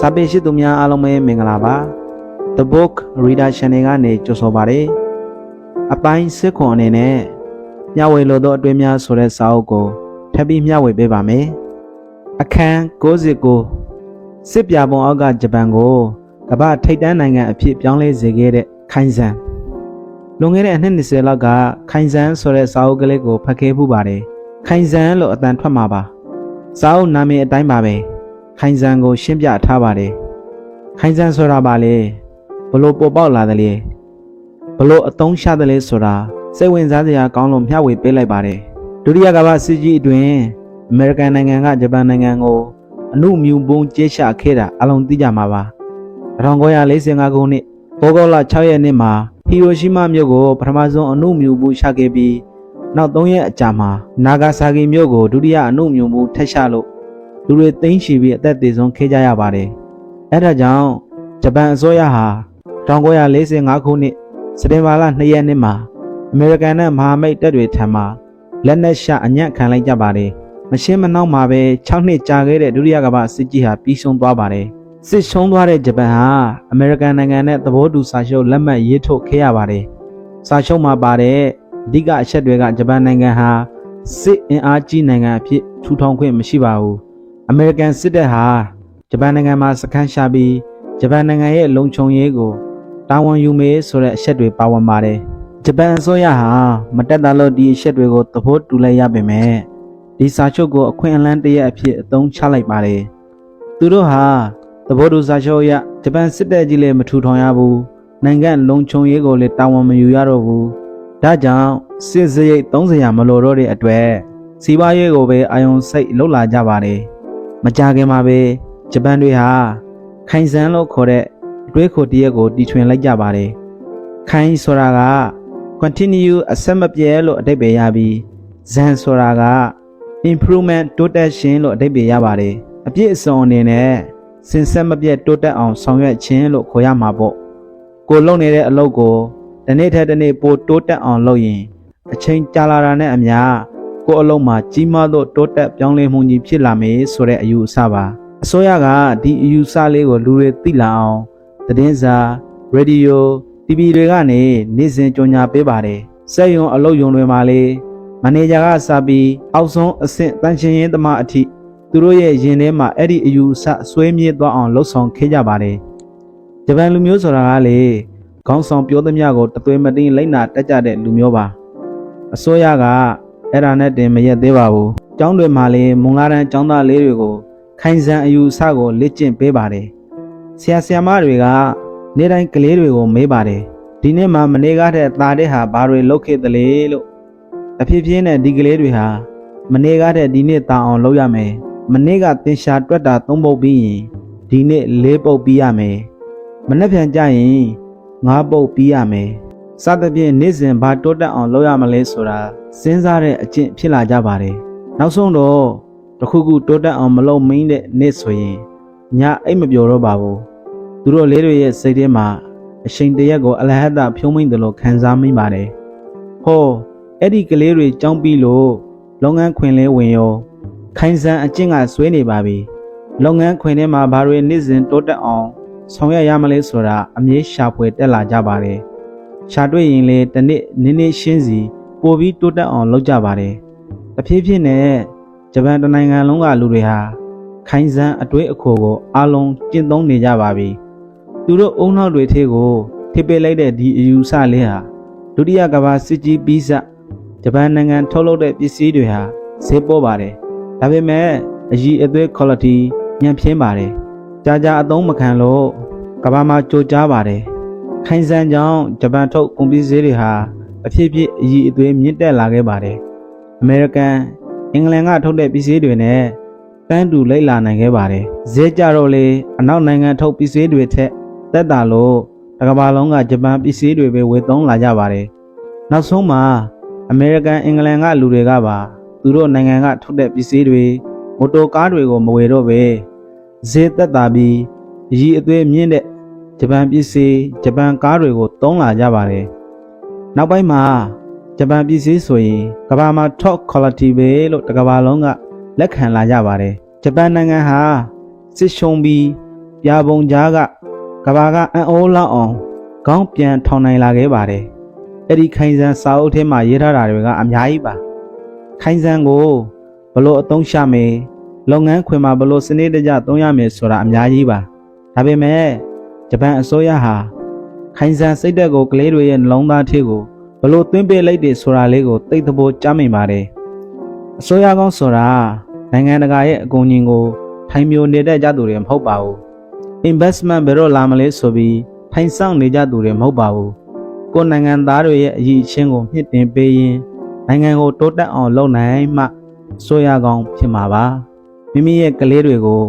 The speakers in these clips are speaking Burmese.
စာပေရှိသူများအားလုံးပဲမင်္ဂလာပါ The Book Reader Channel ကနေကြိုဆိုပါရစေအပိုင်းစစ်ခွန်အနေနဲ့မျှဝေလိုသောအတွင်းများဆိုတဲ့စာအုပ်ကိုထပ်ပြီးမျှဝေပေးပါမယ်အခန်း69စစ်ပြပုံအောက်ကဂျပန်ကိုကမ္ဘာထိပ်တန်းနိုင်ငံအဖြစ်ပြောင်းလဲစေခဲ့တဲ့ခိုင်ဆန်လွန်ခဲ့တဲ့အနှစ်20လောက်ကခိုင်ဆန်ဆိုတဲ့စာအုပ်ကလေးကိုဖတ်ခဲ့မှုပါတယ်ခိုင်ဆန်လို့အတန်ထွက်မှာပါစာအုပ်နာမည်အတိုင်းပါပဲ ခိုင်ဆန်ကို ရှင်းပြထားပါတယ်။ခိုင်ဆန်ဆိုတာပါလေဘလို့ပေါ်ပေါက်လာတယ်လေဘလို့အတုံးရှတယ်လေဆိုတာစိတ်ဝင်စားစရာကောင်းလို့မျှဝေပေးလိုက်ပါတယ်။ဒုတိယကမ္ဘာစစ်ကြီးအတွင်းအမေရိကန်နိုင်ငံကဂျပန်နိုင်ငံကိုအမှုမြူပုံကျဲချခဲ့တာအလုံးသိကြမှာပါ။1945ခုနှစ်ဩဂုတ်လ6ရက်နေ့မှာဟီရိုရှီမာမြို့ကိုပထမဆုံးအမှုမြူပုံချခဲ့ပြီးနောက်3ရက်အကြာမှာနာဂါဆာကီမြို့ကိုဒုတိယအမှုမြူပုံထက်ချလို့ လူတွေသိမ်းချီပြီးအသက်သေဆုံးခဲ့ကြရပါတယ်။အဲဒါကြောင့်ဂျပန်အစိုးရဟာ1945ခုနှစ်စက်တင်ဘာလ2ရက်နေ့မှာအမေရိကန်နဲ့မဟာမိတ်တပ်တွေထံမှလက်နက်ရှအညံ့ခံလိုက်ကြပါတယ်။မရှင်းမနှောက်မှာပဲ6နှစ်ကြာခဲ့တဲ့ဒုတိယကမ္ဘာစစ်ကြီးဟာပြီးဆုံးသွားပါတယ်။စစ်ရှုံးသွားတဲ့ဂျပန်ဟာအမေရိကန်နိုင်ငံနဲ့သဘောတူစာချုပ်လက်မှတ်ရေးထိုးခဲ့ရပါတယ်။စာချုပ်မှာပါတဲ့အဓိကအချက်တွေကဂျပန်နိုင်ငံဟာစစ်အင်အားကြီးနိုင်ငံအဖြစ်ထူထောင်ခွင့်မရှိပါဘူး။ အမေရိကန်စစ်တပ်ဟာဂျပန်နိုင်ငံမှာစခန်းရှာပြီးဂျပန်နိုင်ငံရဲ့လုံခြုံရေးကိုတာဝန်ယူမေးဆိုတဲ့အချက်တွေပါဝင်ပါတယ်။ဂျပန်အစိုးရဟာမတက်တာလို့ဒီအချက်တွေကိုသဘောတူလိုက်ရပေမဲ့ဒီစာချုပ်ကိုအခွင့်အလမ်းတစ်ရပ်အဖြစ်အသုံးချလိုက်ပါတယ်။သူတို့ဟာသဘောတူစာချုပ်အရဂျပန်စစ်တပ်ကြီးလည်းမထူထောင်ရဘူး။နိုင်ငံလုံခြုံရေးကိုလည်းတာဝန်မယူရတော့ဘူး။ဒါကြောင့်စစ်စရိတ်30ရာမလိုတော့တဲ့အတွက်စီးပွားရေးကိုပဲအာယုံစိတ်လှုပ်လာကြပါတယ်။ မကြခင်မှာပဲဂျပန်တွေဟာခိုင်ဆန်လို့ခေါ်တဲ့အတွေးခိုတရက်ကိုတီထွင်လိုက်ကြပါတယ်။ခိုင်ဆိုတာက continue အဆက်မပြဲလို့အဓိပ္ပာယ်ရပြီးဇန်ဆိုတာက improvement တိုးတက်ခြင်းလို့အဓိပ္ပာယ်ရပါတယ်။အပြည့်အစုံအနေနဲ့စင်ဆက်မပြတ်တိုးတက်အောင်ဆောင်ရွက်ခြင်းလို့ခေါ်ရမှာပေါ့။ကိုလုပ်နေတဲ့အလုပ်ကိုတစ်နေ့ထက်တစ်နေ့ပိုတိုးတက်အောင်လုပ်ရင်အချိန်ကြာလာတာနဲ့အမျှ ကိုယ့်အလုံးမှာကြီးမားသောတိုးတက်ပြောင်းလဲမှုကြီးဖြစ်လာမယ်ဆိုတဲ့အယူအဆပါအစိုးရကဒီအယူအဆလေးကိုလူတွေသိလာအောင်သတင်းစာရေဒီယို TV တွေကနေနေ့စဉ်ကြော်ညာပေးပါတယ်စက်ယုံအလုပ်ယုံတွေမှာလေမန်နေဂျာကစပြီးအောက်ဆုံးအဆင့်တန်ရှင်ရင်သမားအထိသူတို့ရဲ့ရင်ထဲမှာအဲ့ဒီအယူအဆဆွဲမြဲသွားအောင်လှုပ်ဆောင်ခဲ့ကြပါတယ်ဂျပန်လူမျိုးဆိုတာကလေခေါင်းဆောင်ပြောသမျှကိုတသွေးမတင်းလိုက်နာတက်ကြတဲ့လူမျိုးပါအစိုးရက အဲ့ဒါနဲ့တင်မရက်သေးပါဘူး။ကျောင်းတွေမှာလည်းမုံလာတန်းကျောင်းသားလေးတွေကိုခိုင်စံအယူအဆကိုလေ့ကျင့်ပေးပါတယ်။ဆရာဆရာမတွေက နေ့တိုင်းကလေးတွေကိုမေးပါတယ်။ဒီနေ့မှမနေ့ကတည်းကသားတဲ့ဟာဘာတွေလုပ်ခဲ့သလဲလို့အဖြစ်ဖြစ်နဲ့ဒီကလေးတွေဟာမနေ့ကတည်းကဒီနေ့တာအောင်လုပ်ရမယ်။မနေ့ကသင်ရှာတွက်တာသုံးပုတ်ပြီးရင်ဒီနေ့လေးပုတ်ပြီးရမယ်။မနေ့ပြန်ကြရင်ငါးပုတ်ပြီးရမယ်။စသဖြင့်နေ့စဉ်ဘာတိုးတက်အောင်လုပ်ရမလဲဆိုတာ စဉ်းစားတဲ့အကျင့်ဖြစ်လာကြပါတယ်။နောက်ဆုံးတော့တစ်ခုခုတိုးတက်အောင်မလုပ်မင်းတဲ့နေ့ဆိုရင်ညအိတ်မပြောတော့ပါဘူး။သူတို့လေးတွေရဲ့စိတ်ထဲမှာအချိန်တရက်ကိုအလဟတဖြုံးမိန်တယ်လို့ခံစားမိပါတယ်။ဟောအဲ့ဒီကလေးတွေကြောင်းပြီးလို့လုပ်ငန်းခွင်လဲဝင်ရောခိုင်စံအကျင့်ကဆွဲနေပါပြီ။လုပ်ငန်းခွင်ထဲမှာဘာတွေနေ့စဉ်တိုးတက်အောင်ဆောင်ရွက်ရမလဲဆိုတာအမြဲရှာဖွေတက်လာကြပါတယ်။ရှာတွေ့ရင်လေတစ်နေ့နင်းနေရှင်းစီ ပို့ပြီးတိုးတက်အောင်လုပ်ကြပါတယ်။တဖြည်းဖြည်းနဲ့ဂျပန်တစ်နိုင်ငံလုံးကလူတွေဟာခိုင်စံအတွေးအခေါ်ကိုအလုံးကျင့်သုံးနေကြပါပြီ။သူတို့အုံနောက်တွေထဲကိုထိပစ်လိုက်တဲ့ဒီအယူဆလေးဟာဒုတိယကမ္ဘာစစ်ကြီးပြီးစဂျပန်နိုင်ငံထုတ်လုပ်တဲ့ပစ္စည်းတွေဟာဈေးပေါ်ပါတယ်။ဒါပေမဲ့အကြီးအသွေး quality ညံ့ဖျင်းပါတယ်။ကြာကြာအသုံးမခံလို့ကမ္ဘာမှာကြိုကြားပါတယ်။ခိုင်စံကြောင့်ဂျပန်ထုတ်ကုန်ပစ္စည်းတွေဟာ အဖြစ်ဖြစ်အည်အသွေးမြင့်တက်လာခဲ့ပါတယ်။အမေရိကန်အင်္ဂလန်ကထုတ်တဲ့ပစ္စည်းတွေနဲ့တန်းတူလိုက်လာနိုင်ခဲ့ပါတယ်။ဈေးကြတော့လေအနောက်နိုင်ငံထုတ်ပစ္စည်းတွေထက်တက်တာလို့တစ်ကမ္ဘာလုံးကဂျပန်ပစ္စည်းတွေပဲဝယ်သုံးလာကြပါတယ်။နောက်ဆုံးမှာအမေရိကန်အင်္ဂလန်ကလူတွေကပါသူတို့နိုင်ငံကထုတ်တဲ့ပစ္စည်းတွေမိုတော်ကားတွေကိုမဝယ်တော့ပဲဈေးသက်သာပြီးအည်အသွေးမြင့်တဲ့ဂျပန်ပစ္စည်းဂျပန်ကားတွေကိုသုံးလာကြပါတယ်။ နောက်ပိုင်းမှာဂျပန်ပစ္စည်းဆိုရင်ကမ္ဘာမှာ top quality ပဲလို့တစ်ကမ္ဘာလုံးကလက်ခံလာကြပါတယ်။ဂျပန်နိုင်ငံဟာစစ်ရှုံးပြီးပပြာပုံကြားကကဘာကအံ့ဩလောက်အောင်ခေါင်းပြန်ထောင်နိုင်လာခဲ့ပါတယ်အဲ့ဒီခိုင်စံစာအုပ်ထဲမှာရေးထားတာတွေကအများကြီးပါခိုင်စံကိုဘလို့အသုံးချမယ်လုပ်ငန်းခွင်မှာဘလို့စနစ်တကျသုံးရမယ်ဆိုတာအများကြီးပါဒါပေမဲ့ဂျပန်အစိုးရဟာ ခိုင်စံစိတ်သက်ကိုကလေးတွေရဲ့နှလုံးသားထဲကိုဘလို့သွင်းပေးလိုက်တယ်ဆိုတာလေးကိုသိတဲ့ဘောကြားမိပါတယ်အစိုးရကောင်းဆိုတာနိုင်ငံတကာရဲ့အကူအညီကိုထိုင်မျိုးနေတဲ့ကြသူတွေမဟုတ်ပါဘူး investment ဘယ်တော့လာမလဲဆိုပြီးထိုင်ဆောင်နေကြသူတွေမဟုတ်ပါဘူးကိုယ်နိုင်ငံသားတွေရဲ့အရေးအချင်းကိုမြင့်တင်ပေးရင်နိုင်ငံကိုတိုးတက်အောင်လုပ်နိုင်မှဆိုရကောင်းဖြစ်မှာပါမိမိရဲ့ကလေးတွေကို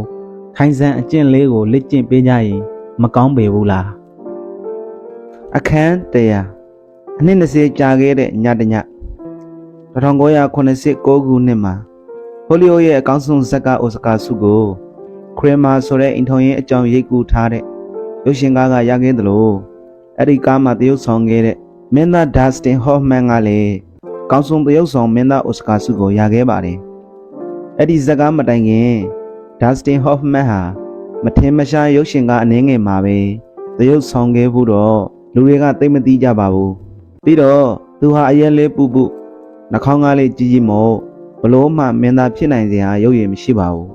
ခိုင်စံအကျင့်လေးကိုလက်ကျင့်ပေးကြရင်မကောင်းပေဘူးလား အခန်းတရားအနှစ်20ကြာခဲ့တဲ့ညတည1989ခုနှစ်မှာဟိုလီယိုရဲ့အကောင်းဆုံးဇက်ကအိုစကာဆုကိုခရမာဆိုတဲ့အိမ်ထောင်ရေးအကြောင်းရိပ်ကူထားတဲ့ရုပ်ရှင်ကားကရခဲ့သလိုအဲ့ဒီကားမှာတရုပ်ဆောင်ခဲ့တဲ့မင်းသားဒါစတင်ဟော့မန်ကလည်းကောင်းဆုံးတရုပ်ဆောင်မင်းသားအိုစကာဆုကိုရခဲ့ပါတယ်အဲ့ဒီဇက်ကားမတိုင်ခင်ဒါစတင်ဟော့မန်ဟာမထင်မရှားရုပ်ရှင်ကားအနေငယ်မှာပဲတရုပ်ဆောင်ခဲ့ဖို့တော့ လူတွေကသိမသိကြပါဘူးပြီးတော့သူဟာအရက်လေးပူပူနှာခေါင်းကားလေးကြီးကြီးမို့ဘလို့မှမင်းသားဖြစ်နိုင်စရာရုပ်ရည်မရှိပါဘူး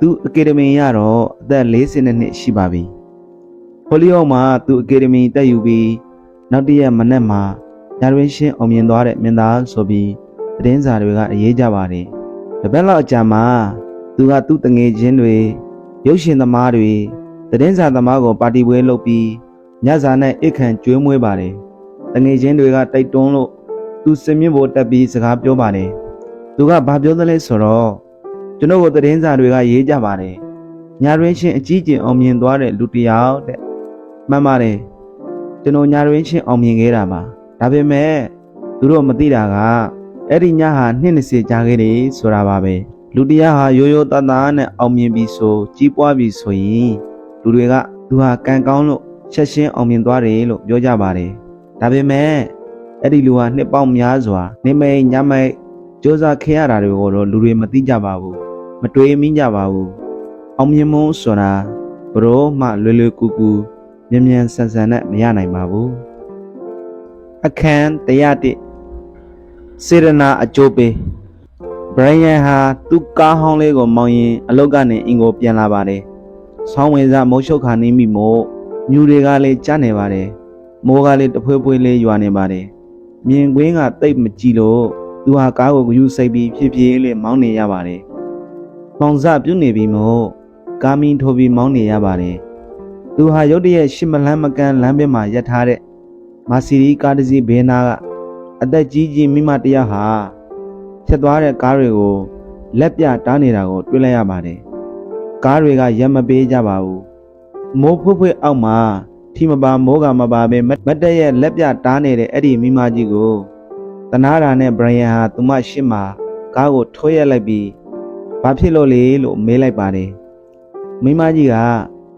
သူအကယ်ဒမီရတော့အသက်40နှစ်ရှိပါပြီ။ဟိုလီယိုမှာသူအကယ်ဒမီတက်ယူပြီးနောက်တစ်ရက်မနေ့မှာညာရွေးရှင်းအောင်မြင်သွားတဲ့မင်းသားဆိုပြီးသတင်းစာတွေကအရေးကြပါတယ်။တပတ်လောက်အကြာမှာသူကသူ့တငယ်ချင်းတွေရုပ်ရှင်သမားတွေသတင်းစာသမားကိုပါတီပွဲလုပ်ပြီး ညစာနဲ့အိတ်ခံကျွေးမွေးပါတယ်။တငယ်ချင်းတွေကတိုက်တွန်းလို့သူစင်မြင့်ပေါ်တက်ပြီးစကားပြောပါတယ်။သူကဘာပြောသလဲဆိုတော့ကျွန်တော်တို့သတင်းစာတွေကရေးကြပါတယ်ညာရင်းချင်းအကြီးကျယ်အောင်မြင်သွားတဲ့လူတစ်ယောက်တဲ့မှန်ပါတယ်ကျွန်တော်ညာရင်းချင်းအောင်မြင်ခဲ့တာပါဒါပေမဲ့သူတို့မသိတာကအဲ့ဒီညဟာနှစ်20ကြာခဲ့တယ်ဆိုတာပါပဲလူတစ်ယောက်ဟာရိုးရိုးသားသားနဲ့အောင်မြင်ပြီဆိုကြီးပွားပြီဆိုရင်လူတွေကသူဟာကံကောင်းလို့ ချက်ချင်းအောင်မြင်သွားတယ်လို့ပြောကြပါတယ်ဒါပေမဲ့အဲ့ဒီလူဟာနှစ်ပေါင်းများစွာနေမိတ်ညမိတ်စ조사ခဲ့ရတာတွေကိုတော့လူတွေမသိကြပါဘူးမတွေးမိကြပါဘူးအောင်မြင်မှုဆိုတာဘရောမှလွယ်လွယ်ကူကူမြ мян ဆန်ဆန်နဲ့မရနိုင်ပါဘူးအခန်းတရားတစ်စေရနာအကျိုးပေးဘရိုင်ယန်ဟာသူ့ကားဟောင်းလေးကိုမောင်းရင်အလုတ်ကနေအင်ကိုပြန်လာပါတယ်ဆောင်းဝင်စားမိုးရှုပ်ခါနေမိမို့ မြူတွေကလည်းကြားနေပါတယ်မိုးကလည်းတဖွဲဖွဲလေးရွာနေပါတယ်မြင်ကွင်းကတိတ်မကြည့်လို့သူဟာကားကိုဂယူစိတ်ပြီးဖြည်းဖြည်းလေးမောင်းနေရပါတယ်။မောင်စပြုတ်နေပြီမို့ကာမင်းထိုးပြီးမောင်းနေရပါတယ်။သူဟာရုတ်တရက်ရှစ်မလန်းမကန်းလမ်းဘေးမှာရပ်ထားတဲ့မာစီရီကားတစ်စီးဘေးနားကအသက်ကြီးကြီးမိမတစ်ယောက်ဟာဖြတ်သွားတဲ့ကားတွေကိုလက်ပြတားနေတာကိုတွေ့လိုက်ရပါတယ်။ကားတွေကရက်မပေးကြပါဘူး။ မိုးဖွေးဖွေးအောက်မှာထီမပါမိုးကမပါပဲမတ်တက်ရဲ့လက်ပြတားနေတဲ့အဲ့ဒီမိမကြီးကိုတနာတာနဲ့ဘရိုင်ယန်ဟာသူမရှစ်မှာကားကိုထိုးရက်လိုက်ပြီးဘာဖြစ်လို့လဲလို့မေးလိုက်ပါတယ်မိမကြီးက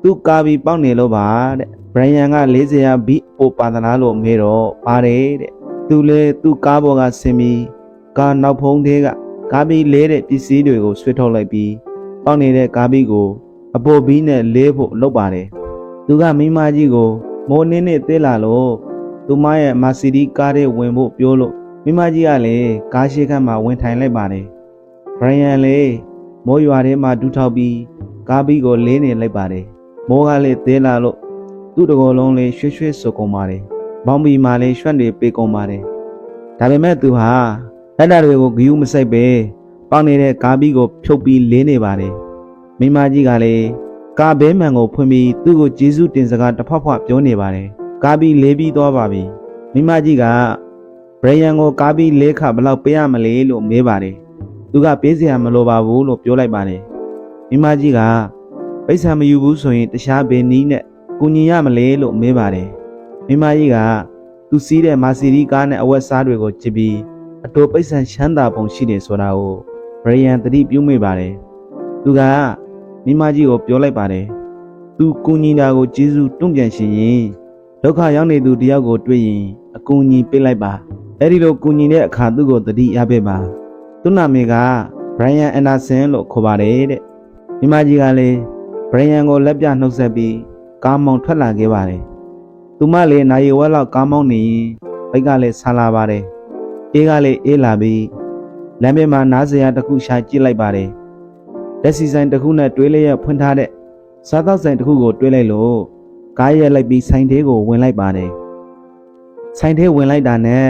သူ့ကားပြီးပေါက်နေလို့ပါတဲ့ဘရိုင်ယန်က40ရာဘီပိုပါသလားလို့မေးတော့ပါတယ်တဲ့သူလေသူ့ကားပေါ်ကဆင်းပြီးကားနောက်ဖုံးသေးကကားပြီးလဲတဲ့ပစ္စည်းတွေကိုဆွဲထုတ်လိုက်ပြီးပေါက်နေတဲ့ကားပြီးကို အပေါ်ဘီးနဲ့လဲဖို့လုပ်ပါတယ်သူကမိမကြီးကိုမိုးနင်းနဲ့သေးလာလို့သူမရဲ့မာစီဒီကားထဲဝင်ဖို့ပြောလို့မိမကြီးကလည်းကားရှိခန်းမှာဝင်ထိုင်လိုက်ပါတယ်ဘရိုင်ယန်လည်းမိုးရွာထဲမှာဒူးထောက်ပြီးကားဘီကိုလင်းနေလိုက်ပါတယ်မိုးကလည်းသေးလာလို့သူ့တကောလုံးလေးရွှွှွှွဆိုကုန်ပါတယ်ဘောင်ဘီမှာလည်းရွှန့်တွေပေးကုန်ပါတယ်ဒါပေမဲ့သူဟာလက်တာတွေကိုဂယူးမစိုက်ပဲပေါက်နေတဲ့ကားဘီကိုဖြုတ်ပြီးလင်းနေပါတယ် မိမကြီးကလည်းကားဘဲမှန်ကိုဖွင့်ပြီးသူ့ကိုကျေးဇူးတင်စကားတစ်ဖက်ဖွက်ပြောနေပါတယ်ကားဘီလေးပြီးသွားပါပြီမိမကြီးကဘရယန်ကိုကားပြီးလေးခဘလောက်ပေးရမလဲလို့မေးပါတယ်။သူကပေးစရာမလိုပါဘူးလို့ပြောလိုက်ပါတယ်။မိမကြီးကပိတ်ဆံမယူဘူးဆိုရင်တခြားဘယ်နည်းနဲ့ကူညီရမလဲလို့မေးပါတယ်။မိမကြီးကသူစီးတဲ့မာစီရီကားနဲ့အဝတ်စားတွေကိုကြည့်ပြီးအတူပိတ်ဆံချမ်းသာပုံရှိတယ်ဆိုတာကိုဘရယန်သတိပြုမိပါတယ်။သူက မိမကြီးကိုပြောလိုက်ပါတယ်။သူကူညီတာကိုကျေးဇူးတွန့်ပြန်ရှင်ရင်ဒုက္ခရောက်နေသူတယောက်ကိုတွေ့ရင်အကူအညီပေးလိုက်ပါ။အဲ့ဒီလိုကူညီတဲ့အခါသူ့ကိုတတိရပေးပါသူ့နာမည်က Brian Anderson လို့ခေါ်ပါတယ်တဲ့မိမကြီးကလည်းဗရီယန်ကိုလက်ပြနှုတ်ဆက်ပြီးကားမောင်ထွက်လာခဲ့ပါတယ်။သူမလည်းနိုင်ဝက်လောက်ကားမောင်နေရင်ဘိတ်ကလည်းဆာလာပါတယ်။အေးကလည်းအေးလာပြီးလမ်းဘေးမှာနားစရာတစ်ခုရှာကြည့်လိုက်ပါတယ်။ လက်စီဆိုင်တစ်ခုနဲ့တွဲလျက်ဖွင့်ထားတဲ့စားသောက်ဆိုင်တစ်ခုကိုတွဲလိုက်လို့ကားရက်လိုက်ပြီးဆိုင်သေးကိုဝင်လိုက်ပါတယ်။ဆိုင်သေးဝင်လိုက်တာနဲ့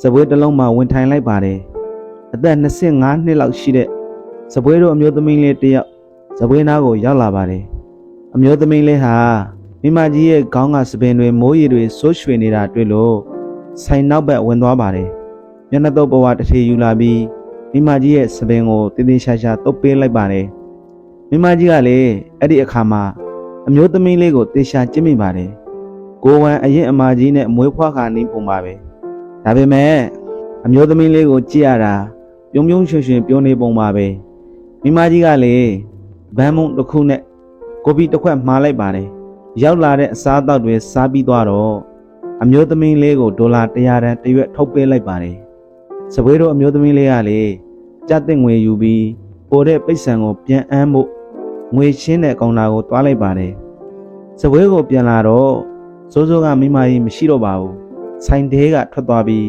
စပွဲတစ်လုံးမှာဝင်ထိုင်လိုက်ပါတယ်။အသက်25နှစ်လောက်ရှိတဲ့စပွဲတို့အမျိုးသမီးလေးတစ်ယောက်စပွဲနားကိုရောက်လာပါတယ်။အမျိုးသမီးလေးဟာမိမကြီးရဲ့ခေါင်းကစပင်တွေမိုးရီတွေဆိုးရွှေနေတာတွေ့လို့ဆိုင်နောက်ဘက်ဝင်သွားပါတယ်။မျက်နှာတုပ်ဘဝတစ်ထည်ယူလာပြီး မိမကြီးရဲ့စပင်ကိုတင်းတင်းရှာရှာတုပ်ပေးလိုက်ပါတယ်။မိမကြီးကလည်းအဲ့ဒီအခါမှာအမျိုးသမီးလေးကိုတေရှာကျင့်မိပါတယ်။ကိုဝန်အရင်အမကြီးနဲ့မွေးဖွားခါနေပုံပါပဲ။ဒါပေမဲ့အမျိုးသမီးလေးကိုကြည့်ရတာပြုံးပြုံးရွှင်ရွှင်ပြောနေပုံပါပဲ။မိမကြီးကလည်းဗန်းမုံတစ်ခုနဲ့ကိုပီတစ်ခွက်မှားလိုက်ပါတယ်။ရောက်လာတဲ့အစားအသောက်တွေစားပြီးသွားတော့အမျိုးသမီးလေးကိုဒေါ်လာ100တန်တရွက်ထုတ်ပေးလိုက်ပါတယ်။ စပွဲတော်အမျိုးသမီးလေးကလေကြက်တဲ့ငွေယူပြီးပိုတဲ့ပိတ်ဆံကိုပြန်အမ်းဖို့ငွေချင်းတဲ့ကောင်တာကိုတွားလိုက်ပါတယ်။စပွဲကိုပြန်လာတော့စိုးစိုးကမိမကြီးမရှိတော့ပါဘူး။ဆိုင်တဲကထွက်သွားပြီး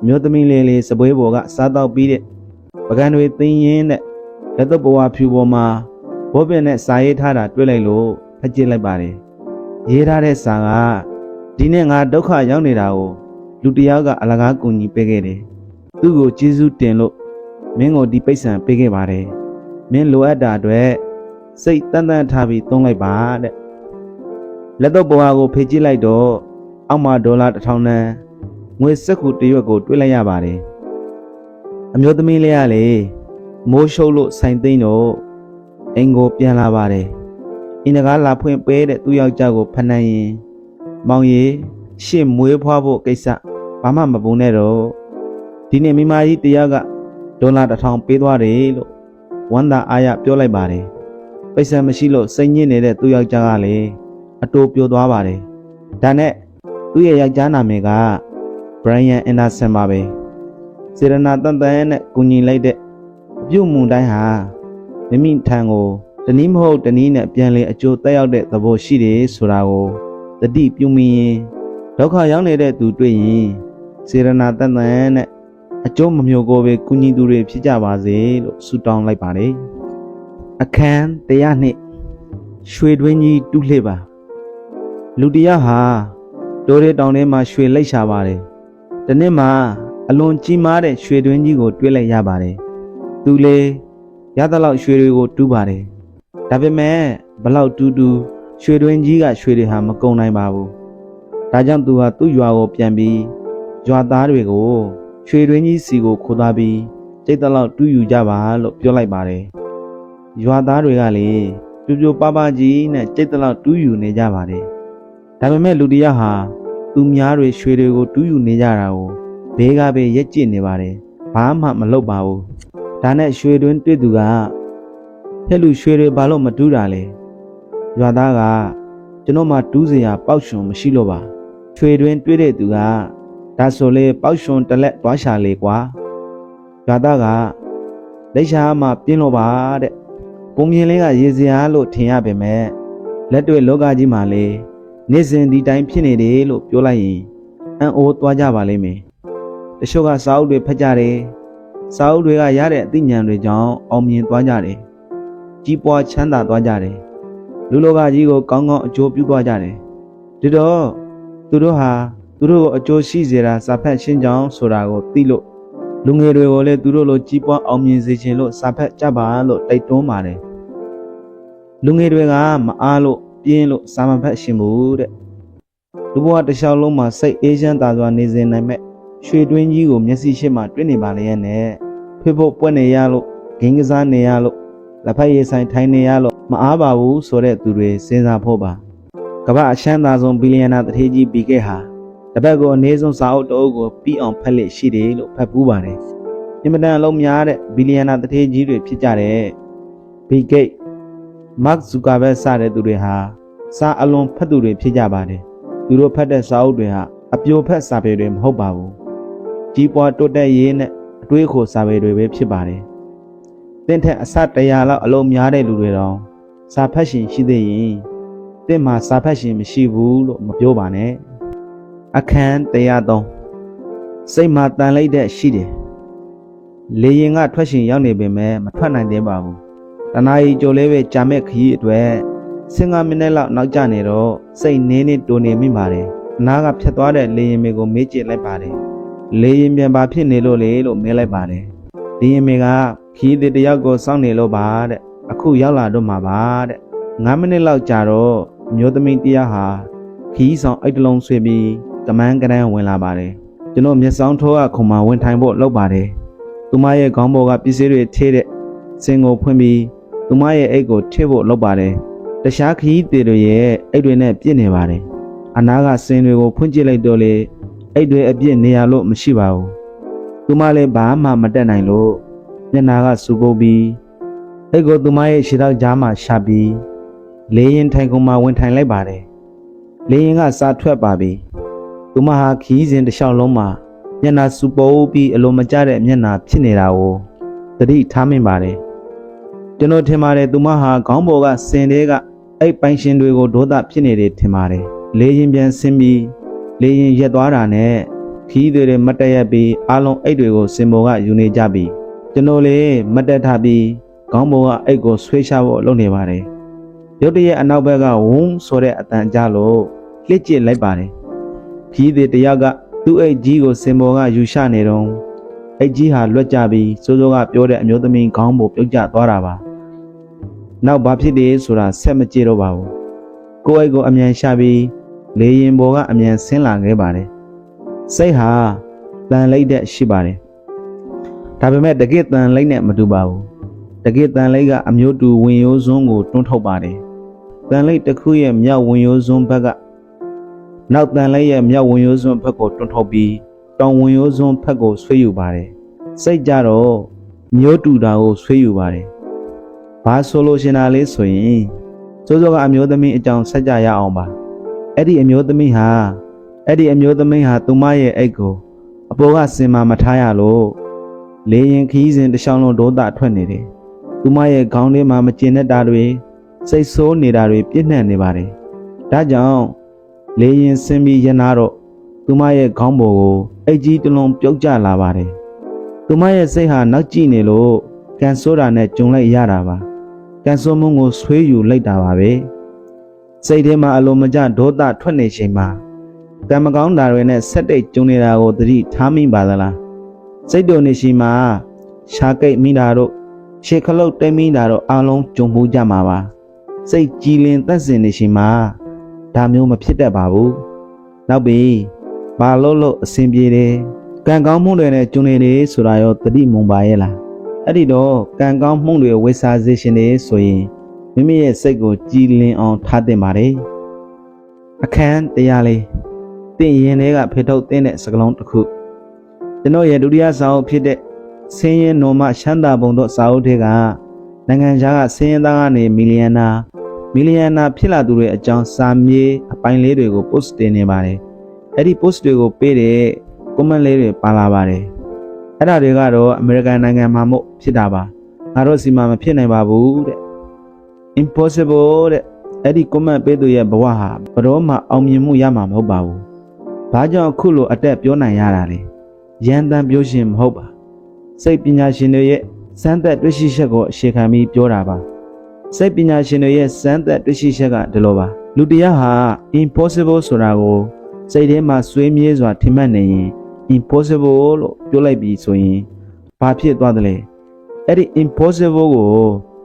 အမျိုးသမီးလေးလေးစပွဲပေါ်ကစားတော့ပြီးတဲ့ပကံတွေသိင်းရင်းတဲ့လက်တော့ဘဝဖြူပေါ်မှာဘောပင်နဲ့စာရေးထားတာတွေ့လိုက်လို့ဖက်ကြည့်လိုက်ပါတယ်။ရေးထားတဲ့စာကဒီနေ့ငါဒုက္ခရောက်နေတာကိုလူတစ်ယောက်ကအလကားကူညီပေးခဲ့တယ်။ သူ့ကိုကျေးဇူးတင်လို့မင်းကိုဒီပိတ်ဆံပေးခဲ့ပါတယ်။မင်းလိုအပ်တာအတွက်စိတ်တန်တန်ထားပြီးသုံးလိုက်ပါတဲ့။လက်တော့ဘဝကိုဖေးကြည့်လိုက်တော့အောက်မှာဒေါ်လာတစ်ထောင်တန်းငွေစက်ကူတစ်ရွက်ကိုတွေ့လိုက်ရပါတယ်။အမျိုးသမီးလေးကလေမိုးရှုပ်လို့ဆိုင်သိမ်းတော့အင်ကိုပြန်လာပါတယ်။အင်းတကားလာဖွင့်ပေးတဲ့သူ့ယောက်ျားကိုဖနှံရင်မောင်ရီရှင့်မွေးဖွားဖို့ကိစ္စဘာမှမပုံနဲ့တော့ ဒီနေ့မိမကြီးတယောက်ကဒေါ်လာတစ်ထောင်ပေးသွားတယ်လို့ဝမ်းသာအားရပြောလိုက်ပါတယ်ပိတ်ဆံမရှိလို့စိတ်ညစ်နေတဲ့သူ့ယောက်ျားကလည်းအတိုးပြောသွားပါတယ်ဒါနဲ့သူ့ရဲ့ယောက်ျားနာမည်က Brian Anderson ပါပဲစေရနာတန်တန်နဲ့ကူညီလိုက်တဲ့အပြုတ်မှုတိုင်းဟာမိမိထံကိုတနည်းမဟုတ်တနည်းနဲ့ပြန်လေအကျိုးတက်ရောက်တဲ့သဘောရှိတယ်ဆိုတာကိုတတိပြုမိရင်ဒုက္ခရောက်နေတဲ့သူတွေ့ရင်စေရနာတန်တန်နဲ့ အကျိုးမမျိုးကိုပဲကုညီသူတွေဖြစ်ကြပါစေလို့ဆုတောင်းလိုက်ပါတယ်အခန်းတရားနှစ်ရွှေတွင်းကြီးတူးလှပါလူတစ်ယောက်ဟာတိုးရဲတောင်ထဲမှာရွှေလိုက်ရှာပါတယ်ဒီနေ့မှာအလွန်ကြီးမားတဲ့ရွှေတွင်းကြီးကိုတွေ့လိုက်ရပါတယ်သူလေရသလောက်ရွှေတွေကိုတူးပါတယ်ဒါပေမဲ့ဘလောက်တူးတူးရွှေတွင်းကြီးကရွှေတွေဟာမကုန်နိုင်ပါဘူး။ဒါကြောင့်သူဟာသူ့ရွာကိုပြန်ပြီးရွာသားတွေကို ရွှေတွင်းကြီးစီကိုခိုးသားပြီးစိတ်တလောက်တူးယူကြပါလို့ပြောလိုက်ပါတယ်။ရွာသားတွေကလေပြူပြူပပကြီးနဲ့စိတ်တလောက်တူးယူနေကြပါတယ်။ဒါပေမဲ့လူတယောက်ဟာသူများတွေရွှေတွေကိုတူးယူနေကြတာကိုဘေးကပဲရက်ကျစ်နေပါတယ်။ဘာမှမလုပ်ပါဘူး။ဒါနဲ့ရွှေတွင်းတွေ့သူကဖက်လူရွှေတွေဘာလို့မတူးတာလဲ။ရွာသားကကျွန်တော်မှတူးစရာပေါက်ရှင်မရှိလို့ပါချွေတွင်တွေးတဲ့သူက ဒါဆိုလေပေါက်ရှင်တလက်တွားရှာလေကွာရွာသားကလက်ရှာမှပြင်းလို့ပါတဲ့ပုံမြင်လေးကရေစရာလို့ထင်ရပေမဲ့လက်တွေ့လောကကြီးမှာလေနေ့စဉ်ဒီတိုင်းဖြစ်နေတယ်လို့ပြောလိုက်ရင်အံ့ဩသွားကြပါလိမ့်မယ်တချို့ကစာအုပ်တွေဖတ်ကြတယ်စာအုပ်တွေကရတဲ့အသိဉာဏ်တွေကြောင့်အောင်မြင်သွားကြတယ်ကြီးပွားချမ်းသာသွားကြတယ်လူလောကကြီးကိုကောင်းကောင်းအကျိုးပြုသွားကြတယ်ဒီတော့သူတို့ဟာ သူတို့ကိုအကျိုးရှိစေတာစာဖတ်ရှင်းကြောင်းဆိုတာကိုသိလို့လူငယ်တွေကိုလည်းသူတို့လိုကြီးပွားအောင်မြင်စေခြင်းလို့စာဖတ်ကြပါလို့တိုက်တွန်းပါတယ်လူငယ်တွေကမအားလို့ပြင်းလို့စာမဖတ်ရှင်ဘူးတဲ့လူဘဝတစ်လျှောက်လုံးမှာစိတ်အေးချမ်းသာစွာနေစေနိုင်မဲ့ရွှေတွင်းကြီးကိုမျက်စိရှိမှတွေ့နေပါလေရဲ့နဲ့ဖေဖို့ပွက်နေရလို့ဂင်းကစားနေရလို့လက်ဖက်ရည်ဆိုင်ထိုင်နေရလို့မအားပါဘူးဆိုတဲ့သူတွေစဉ်းစားဖို့ပါကမ္ဘာအချမ်းသာဆုံးဘီလီယံနာတထေးကြီးဘီကက်ဟာ တပတ်ကိုအနည်းဆုံးစာအုပ်တအုပ်ကိုပြီးအောင်ဖတ်လက်ရှိတယ်လို့ဖတ်ပူးပါတယ်အင်မတန်အလုံးများတဲ့ဘီလီယံနာတထေးကြီးတွေဖြစ်ကြတဲ့ဘီကက်မတ်ဇူကာဘက်စတဲ့သူတွေဟာစာအလွန်ဖတ်သူတွေဖြစ်ကြပါတယ်သူတို့ဖတ်တဲ့စာအုပ်တွေဟာအပြိုဖက်စာပေတွေမဟုတ်ပါဘူးကြီးပွားတိုးတက်ရေးနဲ့အတွေးအခေါ်စာပေတွေပဲဖြစ်ပါတယ်တင့်ထက်အစတရာလောက်အလုံးများတဲ့လူတွေတော့စာဖတ်ရှင်ရှိသေးရင်တင့်မှာစာဖတ်ရှင်မရှိဘူးလို့မပြောပါနဲ့ အခန်း103စိတ်မှာတန်လိုက်တဲ့ရှိတယ်လေရင်ကထွက်ရှင်ရောက်နေပေမဲ့မထွက်နိုင်သေးပါဘူးတနာရီကြိုလေးပဲကြာမဲ့ခရီးအတွက်15မိနစ်လောက်နောက်ကျနေတော့စိတ်နင်းနေတူနေမိပါတယ်အနားကဖြတ်သွားတဲ့လေရင်မေကိုမေးကြည့်လိုက်ပါတယ်လေရင်ပြန်ပါဖြစ်နေလို့လေလို့မေးလိုက်ပါတယ်လေရင်မေကခရီးသည်တယောက်ကိုစောင့်နေလို့ပါတဲ့အခုရောက်လာတော့မှာပါတဲ့9မိနစ်လောက်ကြာတော့အမျိုးသမီးတယောက်ဟာခီးဆောင်အိတ်တလုံးဆွေပြီး ကမန်းကရန်ဝင်လာပါတယ်ကျွန်တော်မျက်စောင်းထိုးကခုံမဝင်ထိုင်ဖို့လုပ်ပါတယ်သူမရဲ့ခေါင်းပေါ်ကပစ္စည်းတွေထည့်တဲ့စင်ကိုဖွင့်ပြီးသူမရဲ့အိတ်ကိုထည့်ဖို့လုပ်ပါတယ်တခြားခီးသည်တွေရဲ့အိတ်တွေနဲ့ပြည့်နေပါတယ်အနားကစင်တွေကိုဖွင့်ကြည့်လိုက်တော့လေအိတ်တွေအပြည့်နေရလို့မရှိပါဘူးသူမလည်းဘာမှမတက်နိုင်လို့မျက်နာကစူပုတ်ပြီးအိတ်ကိုသူမရဲ့ခြေထောက်ကြားမှာရှာပြီးလေရင်ထိုင်ကုန်မှာဝင်ထိုင်လိုက်ပါတယ်လေရင်ကစားထွက်ပါပြီ သူမဟာခီးစဉ်တစ်လျှောက်လုံးမှာမျက်နာစူပုတ်ပြီးအလိုမကျတဲ့မျက်နာဖြစ်နေတာကိုသတိထားမိပါတယ်ကျွန်တော်ထင်ပါတယ်သူမဟာခေါင်းပေါ်ကစင်တဲ့ကအဲ့ပိုင်ရှင်တွေကိုဒေါသဖြစ်နေတယ်ထင်ပါတယ်လေရင်ပြန်ဆင်းပြီးလေရင်ရက်သွားတာနဲ့ခီးတွေမတက်ရက်ပြီးအားလုံးအိတ်တွေကိုစင်ပေါ်ကယူနေကြပြီကျွန်တော်လေမတက်ထပြီးခေါင်းပေါ်ကအိတ်ကိုဆွေးချဖို့လုပ်နေပါတယ်ရုတ်တရက်အနောက်ဘက်ကဝုန်းဆိုတဲ့အတန်ကြားလို့လှစ်ကျစ်လိုက်ပါတယ် ခီးတွေတယောက်ကသူ့အိတ်ကြီးကိုစင်ပေါ်ကယူရှနေတော့အိတ်ကြီးဟာလွတ်ကြပြီးစိုးစိုးကပြောတဲ့အမျိုးသမီးခေါင်းပေါ်ပြုတ်ကျသွားတာပါနောက်ဘာဖြစ်တယ်ဆိုတာဆက်မကြည့်တော့ပါဘူးကိုယ့်အိတ်ကိုအမြန်ရှာပြီးလေရင်ပေါ်ကအမြန်ဆင်းလာခဲ့ပါတယ်စိတ်ဟာတန်လိုက်တဲ့ရှိပါတယ်ဒါပေမဲ့တကယ့်တန်လိုက်နဲ့မတူပါဘူးတကယ့်တန်လိုက်ကအမျိုးတူဝင်ရိုးစွန်းကိုတွန်းထုတ်ပါတယ်တန်လိုက်တစ်ခုရဲ့မြောက်ဝင်ရိုးစွန်းဘက်က နောက်တန်လိုက်ရဲ့မြောက်ဝင်ရိုးစွန်းဘက်ကိုတွန်းထုတ်ပြီးတောင်ဝင်ရိုးစွန်းဘက်ကိုဆွေးယူပါတယ်စိတ်ကြတော့မျိုးတူတာကိုဆွေးယူပါတယ်ဘာဆိုလို့ရှင်တာလေးဆိုရင်စိုးစိုးကအမျိုးသမီးအကြောင်းဆက်ကြရအောင်ပါအဲ့ဒီအမျိုးသမီးဟာအဲ့ဒီအမျိုးသမီးဟာသူမရဲ့အိတ်ကိုအပေါ်ကစင်မာမထားရလို့လေရင်ခီးစဉ်တစ်ချောင်းလုံးဒေါသထွက်နေတယ်သူမရဲ့ခေါင်းထဲမှာမကျင်တဲ့တာတွေစိတ်ဆိုးနေတာတွေပြည့်နှံ့နေပါတယ်ဒါကြောင့် လေရင်ဆင်းပြီးရနာတော့သူမရဲ့ခေါင်းပေါ်ကိုအိတ်ကြီးတစ်လုံးပြုတ်ကျလာပါတယ်သူမရဲ့စိတ်ဟာနောက်ကျနေလို့ကန်ဆိုးတာနဲ့ကြုံလိုက်ရတာပါကန်ဆိုးမှုကိုဆွေးယူလိုက်တာပါပဲစိတ်ထဲမှာအလိုမကျဒေါသထွက်နေချိန်မှာကံမကောင်းတာတွေနဲ့ဆက်တိတ်ကျုံနေတာကိုသတိထားမိပါသလားစိတ်တုန်နေရှိမှာရှားကိတ်မိတာတို့ရှေခလုတ်တိတ်မိတာတို့အားလုံးကြုံမှုကြမှာပါစိတ်ကြည်လင်သက်စင်နေရှိမှာ ဒါမျိုးမဖြစ်တတ်ပါဘူးနောက်ပြီးဘာလို့လို့အဆင်ပြေတယ်ကံကောင်းမှုတွေနဲ့ကျုံနေတယ်ဆိုတာရောသတိမုံပါရဲ့လားအဲ့ဒီတော့ကံကောင်းမှုတွေဝိစာစေရှင်နေဆိုရင်မိမိရဲ့စိတ်ကိုကြည်လင်အောင်ထားသင့်ပါတယ်အခန်းတရားလေးတင့်ရင်တွေကဖေထုတ်တဲ့စကလုံးတစ်ခုကျွန်တော်ရဲ့ဒုတိယစာအုပ်ဖြစ်တဲ့ဆင်းရဲနော်မရှမ်းသာပုံတို့စာအုပ်တွေကနိုင်ငံခြားကဆင်းရဲသားကနေမီလီယံနာ မီလီယံနာဖြစ်လာသူတွေအကြောင်းစာမြေးအပိုင်းလေးတွေကို post တင်နေပါတယ်အဲ့ဒီ post တွေကိုပေးတဲ့ comment လေးတွေပါလာပါတယ်အဲ့ဒါတွေကတော့အမေရိကန်နိုင်ငံမှာမို့ဖြစ်တာပါငါတို့စီမှာမဖြစ်နိုင်ပါဘူးတဲ့ impossible တဲ့အဲ့ဒီ comment ပေးသူရဲ့ဘဝဟာဘယ်တော့မှအောင်မြင်မှုရမှာမဟုတ်ပါဘူးဘာကြောင့်အခုလိုအတက်ပြောနိုင်ရတာလဲရန်တန်ပြောရှင်မဟုတ်ပါစိတ်ပညာရှင်တွေရဲ့စမ်းသက်တွေ့ရှိချက်ကိုအခြေခံပြီးပြောတာပါ စိတ်ပညာရှင်တွေရဲ့စမ်းသက်တွေ့ရှိချက်ကဒီလိုပါလူတရားဟာ impossible ဆိုတာကိုစိတ်ထဲမှာဆွေးမြေးစွာထင်မှတ်နေရင် impossible လို့ပြောလိုက်ပြီးဆိုရင်ဘာဖြစ်သွားသလဲအဲ့ဒီ impossible ကို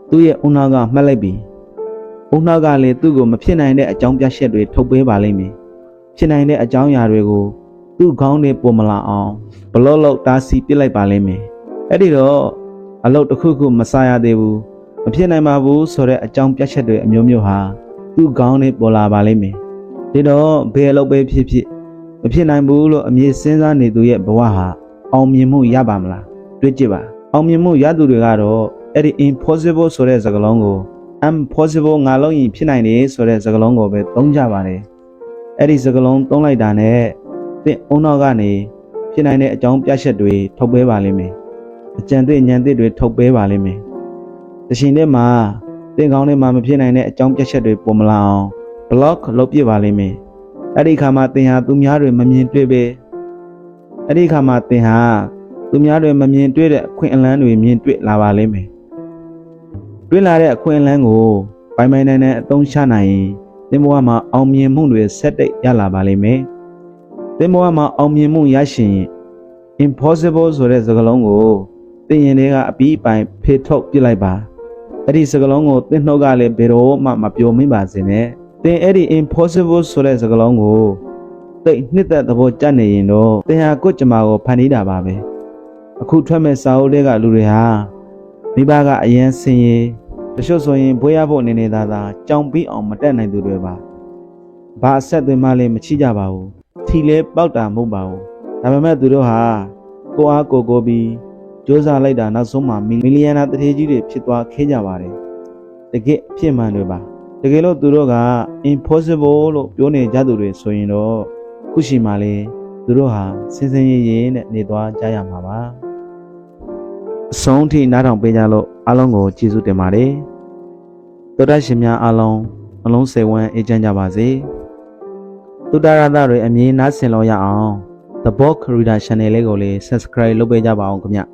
သူ့ရဲ့ဥနာကမှတ်လိုက်ပြီးဥနာကလည်းသူ့ကိုမဖြစ်နိုင်တဲ့အကြောင်းပြချက်တွေထုတ်ပေးပါလိမ့်မယ်ဖြစ်နိုင်တဲ့အကြောင်းအရာတွေကိုသူ့ခေါင်းထဲပေါ်မလာအောင်ဘလော့လောက်တားဆီးပစ်လိုက်ပါလိမ့်မယ်အဲ့ဒီတော့အလုပ်တစ်ခုခုမစားရသေးဘူး မဖြစ်နိုင်ပါဘူးဆိုတဲ့အကြောင်းပြချက်တွေအမျိုးမျိုးဟာသူ့ခေါင်းထဲပေါ်လာပါလိမ့်မယ်ဒီတော့ဘယ်အလုပ်ပဲဖြစ်ဖြစ်မဖြစ်နိုင်ဘူးလို့အမြင်စဉ်းစားနေသူရဲ့ဘဝဟာအောင်မြင်မှုရပါမလားတွေးကြည့်ပါအောင်မြင်မှုရသူတွေကတော့အဲ့ဒီ impossible ဆိုတဲ့စကားလုံးကို impossible ငါလုံးရင်ဖြစ်နိုင်တယ်ဆိုတဲ့စကားလုံးကိုပဲသုံးကြပါတယ်အဲ့ဒီစကားလုံးသုံးလိုက်တာနဲ့သင်အုံနောက်ကနေဖြစ်နိုင်တဲ့အကြောင်းပြချက်တွေထုတ်ပေးပါလိမ့်မယ်အကြံသိဉာဏ်သိတွေထုတ်ပေးပါလိမ့်မယ် တရှင်ထဲမှာသင်ကောင်းထဲမှာမဖြစ်နိုင်တဲ့အကြောင်းပြချက်တွေပေါ်မလာအောင် block လုပ်ပြပါလိမ့်မယ်အဲ့ဒီခါမှာသင်ဟာသူများတွေမမြင်တွေ့ပဲအဲ့ဒီခါမှာသင်ဟာသူများတွေမမြင်တွေ့တဲ့အခွင့်အလမ်းတွေမြင်တွေ့လာပါလိမ့်မယ်တွေ့လာတဲ့အခွင့်အလမ်းကိုပိုင်ပိုင်နိုင်နိုင်အသုံးချနိုင်ရင်သင်ဘဝမှာအောင်မြင်မှုတွေဆက်တိတ်ရလာပါလိမ့်မယ်သင်ဘဝမှာအောင်မြင်မှုရရှိရင် impossible ဆိုတဲ့စကားလုံးကိုသင်ရင်တွေကအပြီးအပိုင်ဖေထုတ်ပြလိုက်ပါ အဲ့ဒီစကားလုံးကိုသင်နှုတ်ကလည်းဘယ်တော့မှမပြောမိပါစေနဲ့သင်အဲ့ဒီ impossible ဆိုတဲ့စကားလုံးကိုသိနှစ်သက်သဘောကျနေရင်တော့သင်ဟာကိုယ့်ကြမ္မာကိုဖန်တီးတာပါပဲအခုထွက်မဲ့စာအုပ်တွေကလူတွေဟာမိဘကအယမ်းဆင်းရဲတချို့ဆိုရင်ဘွေးရဖို့အနေနေသားသာကြောင်ပြီးအောင်မတက်နိုင်သူတွေပါဘာအဆက်အသွင်းမှလည်းမချိကြပါဘူးထီလဲပေါက်တာမဟုတ်ပါဘူးဒါပေမဲ့သူတို့ဟာကိုအားကိုကိုပြီး စ조사လိုက်တာနောက်ဆုံးမှာမီလီယံနာတထေးကြီးတွေဖြစ်သွားခဲ့ကြပါတယ်တကယ်အဖြစ်မှန်တွေပါတကယ်လို့သူတို့က impossible လို့ပြောနေကြသူတွေဆိုရင်တော့ခုရှိမှလေသူတို့ဟာစင်စင်ရဲရဲနဲ့နေသွားကြရမှာပါအဆုံးထိနားထောင်ပေးကြလို့အားလုံးကိုကျေးဇူးတင်ပါတယ်သောတရှင်များအားလုံးအလုံးစိတ်ဝမ်းအေးချမ်းကြပါစေသုတ္တရသတွေအမြင်နားဆင်လို့ရအောင် The Book Reader Channel လေးကိုလေး Subscribe လုပ်ပေးကြပါအောင်ခင်ဗျ